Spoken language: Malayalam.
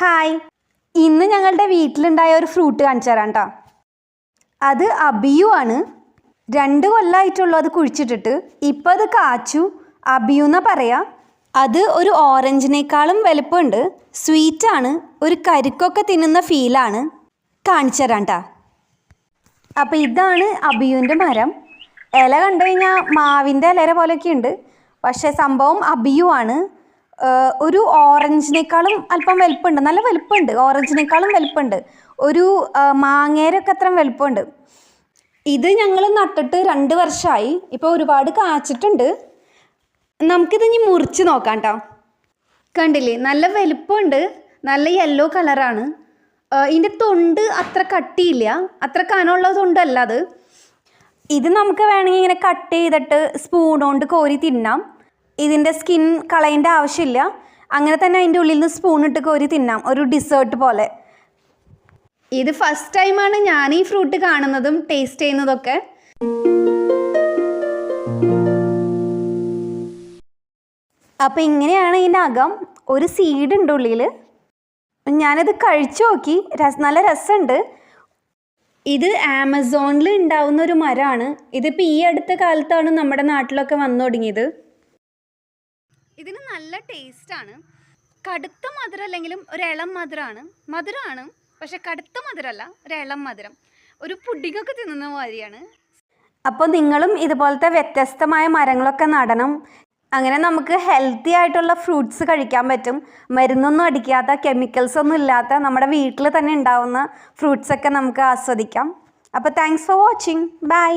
ഹായ്. ഇന്ന് ഞങ്ങളുടെ വീട്ടിലുണ്ടായ ഒരു ഫ്രൂട്ട് കാണിച്ചു തരാം കേട്ടോ അത് അബിയു ആണ് രണ്ട് കൊല്ലമായിട്ടുള്ളൂ അത് കുഴിച്ചിട്ടിട്ട്. ഇപ്പം അത് കാച്ചു. അബിയു എന്നാ പറയാ? അത് ഒരു ഓറഞ്ചിനേക്കാളും വലുപ്പമുണ്ട്. സ്വീറ്റാണ് ഒരു കരുക്കൊക്കെ തിന്നുന്ന ഫീലാണ് കാണിച്ചു തരാം കേട്ടോ അപ്പോൾ ഇതാണ് അബിയുവിന്റെ മരം. ഇല കണ്ടു കഴിഞ്ഞാൽ മാവിന്റെ ഇലര പോലെയൊക്കെ ഉണ്ട് പക്ഷേ സംഭവം അബിയു ആണ് ഒരു ഓറഞ്ചിനേക്കാളും അല്പം വലുപ്പമുണ്ട് നല്ല വലുപ്പമുണ്ട് ഓറഞ്ചിനേക്കാളും വലുപ്പമുണ്ട് ഒരു മാങ്ങേരൊക്കെ അത്രയും വലുപ്പമുണ്ട് ഇത് ഞങ്ങൾ നട്ടിട്ട് രണ്ട് വർഷമായി ഇപ്പോൾ ഒരുപാട് കാച്ചിട്ടുണ്ട്. നമുക്കിത് ഇനി മുറിച്ച് നോക്കാം കേട്ടോ കണ്ടില്ലേ? നല്ല വലുപ്പമുണ്ട് നല്ല യെല്ലോ കളറാണ് ഇതിന്റെ തൊണ്ട് അത്ര കട്ടിയില്ല. അത്ര കനമുള്ള തൊണ്ടല്ല അത്. ഇത് നമുക്ക് വേണമെങ്കിൽ ഇങ്ങനെ കട്ട് ചെയ്തിട്ട് സ്പൂൺ കൊണ്ട് കോരി തിന്നാം. ഇതിന്റെ സ്കിൻ കളയേണ്ട ആവശ്യമില്ല. അങ്ങനെ തന്നെ അതിന്റെ ഉള്ളിൽ നിന്ന് സ്പൂൺ ഇട്ട് കോരി തിന്നാം. ഒരു ഡിസേർട്ട് പോലെ. ഇത് ഫസ്റ്റ് ടൈമാണ് ഞാൻ ഈ ഫ്രൂട്ട് കാണുന്നതും ടേസ്റ്റ് ചെയ്യുന്നതൊക്കെ. അപ്പം ഇങ്ങനെയാണ് ഇതിന്റെ അകം. ഒരു സീഡ് ഉണ്ട് ഉള്ളിൽ ഞാനത് കഴിച്ചു നോക്കി. രസ നല്ല രസമുണ്ട്. ഇത് ആമസോണിൽ ഉണ്ടാവുന്ന ഒരു മരമാണ്. ഇതിപ്പോൾ ഈ അടുത്ത കാലത്താണ് നമ്മുടെ നാട്ടിലൊക്കെ വന്നു തുടങ്ങിയത്. ഇതിന് നല്ല ടേസ്റ്റാണ് കടുത്ത മധുരം അല്ലെങ്കിലും ഒരു ഇളം മധുരമാണ് മധുരമാണ് പക്ഷെ കടുത്ത മധുരമല്ല ഒരു ഇളം മധുരം. ഒരു പുഡിങ്ങൊക്കെ തിന്നുന്ന മാതിരിയാണ്. അപ്പോൾ നിങ്ങളും ഇതുപോലത്തെ വ്യത്യസ്തമായ മരങ്ങളൊക്കെ നടണം. അങ്ങനെ നമുക്ക് ഹെൽത്തി ആയിട്ടുള്ള ഫ്രൂട്ട്സ് കഴിക്കാൻ പറ്റും. മരുന്നൊന്നും അടിക്കാത്ത കെമിക്കൽസ് ഒന്നും ഇല്ലാത്ത നമ്മുടെ വീട്ടിൽ തന്നെ ഉണ്ടാവുന്ന ഫ്രൂട്ട്സൊക്കെ നമുക്ക് ആസ്വദിക്കാം. അപ്പോൾ താങ്ക്സ് ഫോർ വാച്ചിങ് ബൈ